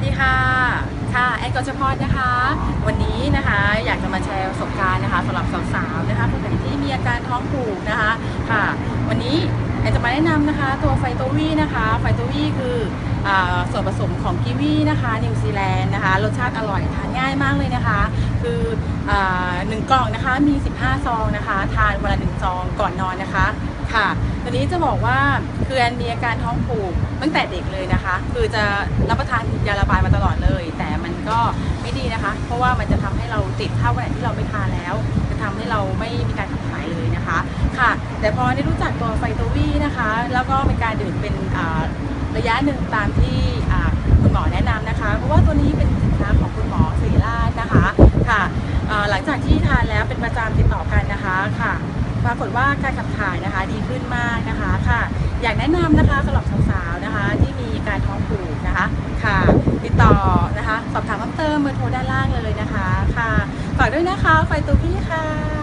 วัสดีค่ะ ค่ะ แอนกอชพรนะคะ วันนี้นะคะ อยากจะมาแชร์ประสบการณ์นะคะสำหรับสาวๆ นะคะคนไหนที่มีอาการท้องผูกนะคะ ค่ะ วันนี้แอนจะมาแนะนำนะคะ ตัวไฟโตวี่นะคะ ไฟโตวี่คืออส่วนผสมของกีวีนะคะ นิวซีแลนด์นะคะ รสชาติอร่อยทานง่ายมากเลยนะคะ คืออหนึ่งกล่องนะคะ มี 15 ซองนะคะ ทานวันละหนึ่งซองก่อนนอนนะคะ ค่ะตอนนี้จะบอกว่าคือแอนมีอาการท้องผูกตั้งแต่เด็กเลยนะคะ คือจะรับประทานยาระบายมาตลอดเลย แต่มันก็ไม่ดีนะคะ เพราะว่ามันจะทำให้เราติดถ้าวันไหนที่เราไม่ทานแล้ว จะทำให้เราไม่มีการขับถ่ายเลยนะคะค่ะ แต่พอได้รู้จักตัวไฟโตวีนะคะ แล้วก็เป็นการดื่มเป็นระยะหนึ่งตามที่คุณหมอแนะนำนะคะ เพราะว่าตัวนี้เป็นสินค้าของคุณหมอศิริราชนะคะค่ะหลังจากที่ทานแล้วเป็นประจำติดต่อกันนะคะค่ะ ปรากฏว่าการขับถ่ายนะคะดีขึ้นมากนะคะค่ะ อยากแนะนำนะคะสำหรับสาวๆนะคะ ที่มีการท้องผูกนะคะค่ะ ติดต่อนะคะ สอบถามเพิ่มเติมเบอร์โทรด้านล่างเลยนะคะค่ะฝากด้วยนะคะไฟตูพี่ค่ะ